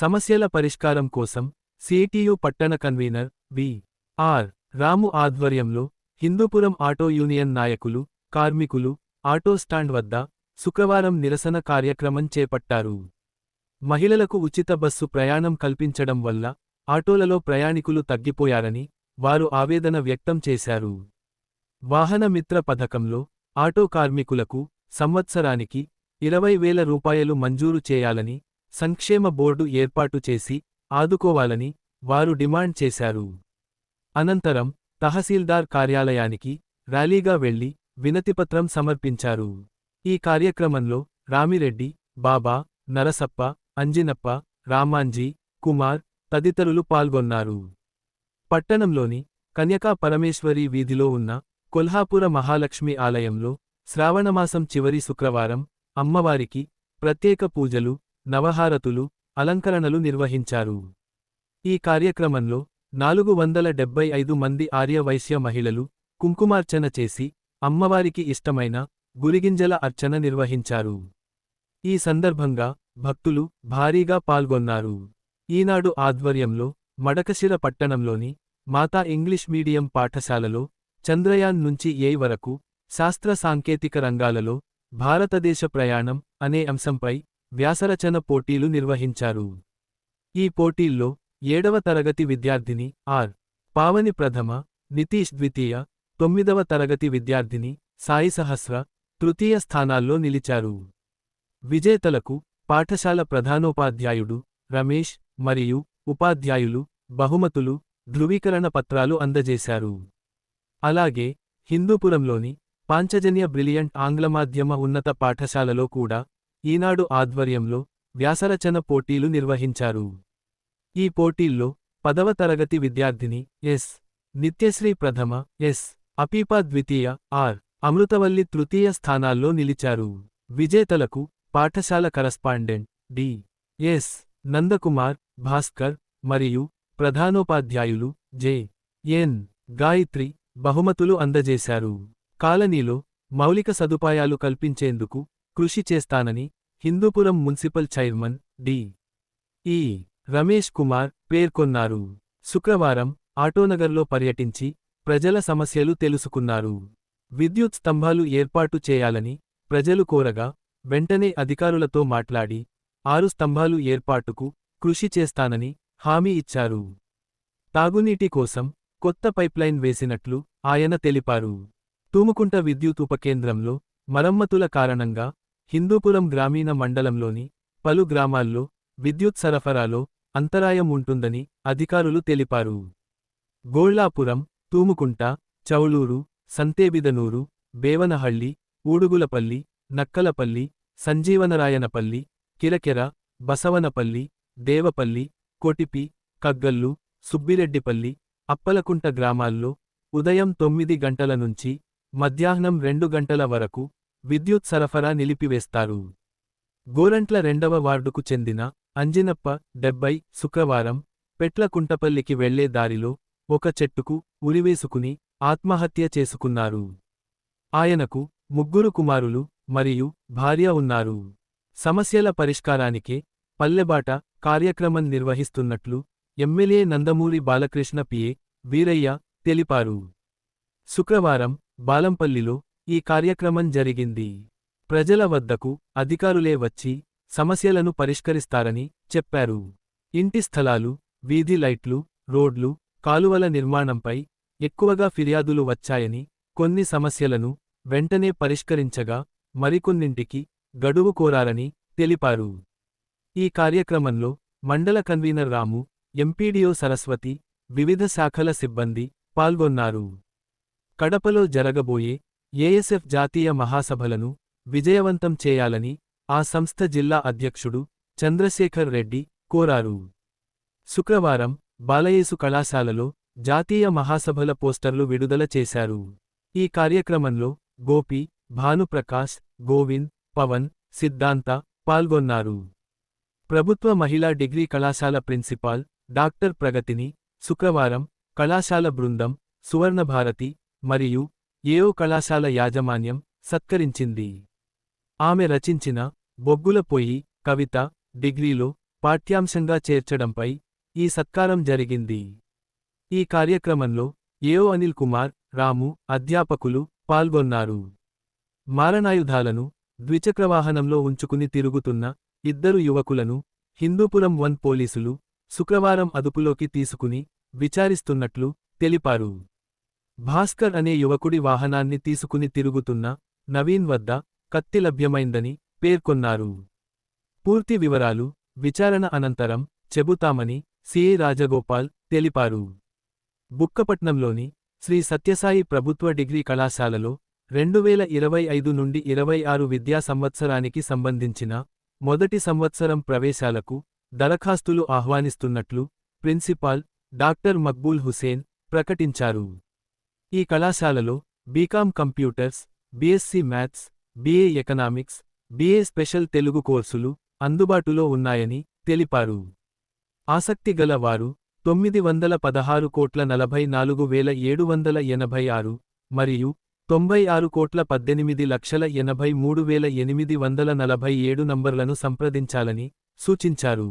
సమస్యల పరిష్కారం కోసం సిటియు పట్టణ కన్వీనర్ వి. ఆర్. రాము ఆధ్వర్యంలో హిందూపురం ఆటో యూనియన్ నాయకులు కార్మికులు ఆటో స్టాండ్ వద్ద శుక్రవారం నిరసన కార్యక్రమం చేపట్టారు. మహిళలకు ఉచిత బస్సు ప్రయాణం కల్పించడం వల్ల ఆటోలలో ప్రయాణికులు తగ్గిపోయారని వారు ఆవేదన వ్యక్తం చేశారు. వాహన మిత్ర పథకంలో ఆటో కార్మికులకు సంవత్సరానికి ఇరవై వేల రూపాయలు మంజూరు చేయాలని సంక్షేమ బోర్డు ఏర్పాటు చేసి ఆదుకోవాలని వారు డిమాండ్ చేశారు. అనంతరం తహసీల్దార్ కార్యాలయానికి ర్యాలీగా వెళ్ళి వినతిపత్రం సమర్పించారు. ఈ కార్యక్రమంలో రామిరెడ్డి బాబా నరసప్ప అంజినప్ప రామాంజీ కుమార్ తదితరులు పాల్గొన్నారు. పట్టణంలోని కన్యకా పరమేశ్వరి వీధిలో ఉన్న కొల్హాపుర మహాలక్ష్మి ఆలయంలో శ్రావణమాసం చివరి శుక్రవారం అమ్మవారికి ప్రత్యేక పూజలు నవహారతులు అలంకరణలు నిర్వహించారు. ఈ కార్యక్రమంలో నాలుగు వందల డెబ్బై ఐదు మంది ఆర్యవైశ్య మహిళలు కుంకుమార్చన చేసి అమ్మవారికి ఇష్టమైన గురిగింజల అర్చన నిర్వహించారు. ఈ సందర్భంగా భక్తులు భారీగా పాల్గొన్నారు. ఈనాడు ఆధ్వర్యంలో మడకశిర పట్టణంలోని మాతా ఇంగ్లీష్ మీడియం పాఠశాలలో చంద్రయాన్ నుంచి ఏ వరకు శాస్త్ర సాంకేతిక రంగాలలో భారతదేశ ప్రయాణం అనే అంశంపై వ్యాసరచన పోటీలు నిర్వహించారు. ఈ పోటీల్లో ఏడవ తరగతి విద్యార్థిని ఆర్. పావని ప్రథమ నితీష్ ద్వితీయ తొమ్మిదవ తరగతి విద్యార్థిని సాయి సహస్ర తృతీయ స్థానాల్లో నిలిచారు. విజేతలకు పాఠశాల ప్రధానోపాధ్యాయుడు రమేష్ మరియు ఉపాధ్యాయులు బహుమతులు ధృవీకరణ పత్రాలు అందజేశారు. అలాగే హిందూపురంలోని పాంచజన్య బ్రిలియంట్ ఆంగ్లమాధ్యమ ఉన్నత పాఠశాలలో కూడా ఈనాడు ఆధ్వర్యంలో వ్యాసరచన పోటీలు నిర్వహించారు. ఈ పోటీల్లో పదవ తరగతి విద్యార్థిని ఎస్. నిత్యశ్రీ ప్రథమ ఎస్. అపీపా ద్వితీయ ఆర్. అమృతవల్లి తృతీయ స్థానాల్లో నిలిచారు. విజేతలకు పాఠశాల correspondent D. S. Nandakumar Bhaskar మరియు ప్రధానోపాధ్యాయులు జె. ఎన్. గాయత్రి బహుమతులు అందజేశారు. కాలనీలో మౌలిక సదుపాయాలు కల్పించేందుకు కృషి చేస్తానని హిందూపురం మున్సిపల్ చైర్మన్ డి. ఈ. రమేష్ కుమార్ పేర్కొన్నారు. శుక్రవారం ఆటోనగర్లో పర్యటించి ప్రజల సమస్యలు తెలుసుకున్నారు. విద్యుత్ స్తంభాలు ఏర్పాటు చేయాలని ప్రజలు కోరగా వెంటనే అధికారులతో మాట్లాడి ఆరు స్తంభాలు ఏర్పాటుకు కృషి చేస్తానని హామీ ఇచ్చారు. తాగునీటి కోసం కొత్త పైప్లైన్ వేసినట్లు ఆయన తెలిపారు. తూముకుంట విద్యుత్ ఉపకేంద్రంలో మరమ్మతుల కారణంగా హిందూపురం గ్రామీణ మండలంలోని పలు గ్రామాల్లో విద్యుత్ సరఫరాలో అంతరాయం ఉంటుందని అధికారులు తెలిపారు. గోళ్ళాపురం తూముకుంట చౌలూరు సంతేబిదనూరు బేవనహళ్ళి ఊడుగులపల్లి నక్కలపల్లి సంజీవనరాయనపల్లి కిరకెర బసవనపల్లి దేవపల్లి కొటిపి కగ్గల్లు సుబ్బిరెడ్డిపల్లి అప్పలకుంట గ్రామాల్లో ఉదయం తొమ్మిది గంటల నుంచి మధ్యాహ్నం రెండు గంటల వరకు విద్యుత్ సరఫరా నిలిపివేస్తారు. గోరంట్ల రెండవ వార్డుకు చెందిన అంజినప్ప డెబ్బై శుక్రవారం పెట్లకుంటపల్లికి వెళ్ళే దారిలో ఒక చెట్టుకు ఉరివేసుకుని ఆత్మహత్య చేసుకున్నారు. ఆయనకు ముగ్గురు కుమారులు మరియు భార్య ఉన్నారు. సమస్యల పరిష్కారానికే పల్లెబాట కార్యక్రమం నిర్వహిస్తున్నట్లు ఎమ్మెల్యే నందమూరి బాలకృష్ణ పిఏ వీరయ్య తెలిపారు. శుక్రవారం బాలంపల్లిలో ఈ కార్యక్రమం జరిగింది. ప్రజల వద్దకు అధికారులే వచ్చి సమస్యలను పరిష్కరిస్తారని చెప్పారు. ఇంటి స్థలాలు వీధి లైట్లు రోడ్లు కాలువల నిర్మాణంపై ఎక్కువగా ఫిర్యాదులు వచ్చాయని కొన్ని సమస్యలను వెంటనే పరిష్కరించగా మరికొన్నింటికి గడువు కోరారని తెలిపారు. ఈ కార్యక్రమంలో మండల కన్వీనర్ రాము ఎంపీడీఓ సరస్వతి వివిధ శాఖల సిబ్బంది పాల్గొన్నారు. కడపలో జరగబోయే ఏఎస్ఎఫ్ జాతీయ మహాసభలను విజయవంతం చేయాలని ఆ సంస్థ జిల్లా అధ్యక్షుడు చంద్రశేఖర్ రెడ్డి కోరారు. శుక్రవారం బాలయేసు కళాశాలలో జాతీయ మహాసభల పోస్టర్లు విడుదల చేశారు. ఈ కార్యక్రమంలో గోపి భానుప్రకాష్ గోవింద్ పవన్ సిద్ధాంత పాల్గొన్నారు. ప్రభుత్వ మహిళా డిగ్రీ కళాశాల ప్రిన్సిపాల్ డాక్టర్ ప్రగతిని శుక్రవారం కళాశాల బృందం సువర్ణభారతి మరియు ఏయో కళాశాల యాజమాన్యం సత్కరించింది. ఆమె రచించిన బొగ్గుల పొయ్యి కవిత డిగ్రీలో పాఠ్యాంశంగా చేర్చడంపై ఈ సత్కారం జరిగింది. ఈ కార్యక్రమంలో ఏఓ అనిల్ కుమార్ రాము అధ్యాపకులు పాల్గొన్నారు. మారణాయుధాలను ద్విచక్రవాహనంలో ఉంచుకుని తిరుగుతున్న ఇద్దరు యువకులను హిందూపురం వన్ పోలీసులు శుక్రవారం అదుపులోకి తీసుకుని విచారిస్తున్నట్లు తెలిపారు. భాస్కర్ అనే యువకుడి వాహనాన్ని తీసుకుని తిరుగుతున్న నవీన్ వద్ద కత్తి లభ్యమైందని పేర్కొన్నారు. పూర్తి వివరాలు విచారణ అనంతరం చెబుతామని సిఐ రాజగోపాల్ తెలిపారు. బుక్కపట్నంలోని శ్రీ సత్యసాయి ప్రభుత్వ డిగ్రీ కళాశాలలో రెండు వేల ఇరవై ఐదు నుండి ఇరవై ఆరు విద్యా సంవత్సరానికి సంబంధించిన మొదటి సంవత్సరం ప్రవేశాలకు దరఖాస్తులు ఆహ్వానిస్తున్నట్లు ప్రిన్సిపాల్ డాక్టర్ మక్బూల్ హుసేన్ ప్రకటించారు. ఈ కళాశాలలో BCom computers BSc maths BA economics BA special Telugu కోర్సులు అందుబాటులో ఉన్నాయని తెలిపారు. ఆసక్తి గల వారు తొమ్మిది వందల పదహారు కోట్ల నలభై నాలుగు వేల ఏడు వందల ఎనభై ఆరు మరియు తొంభై ఆరు కోట్ల పద్దెనిమిది లక్షల ఎనభై మూడు వేల ఎనిమిది వందల నలభై ఏడు నంబర్లను సంప్రదించాలని సూచించారు.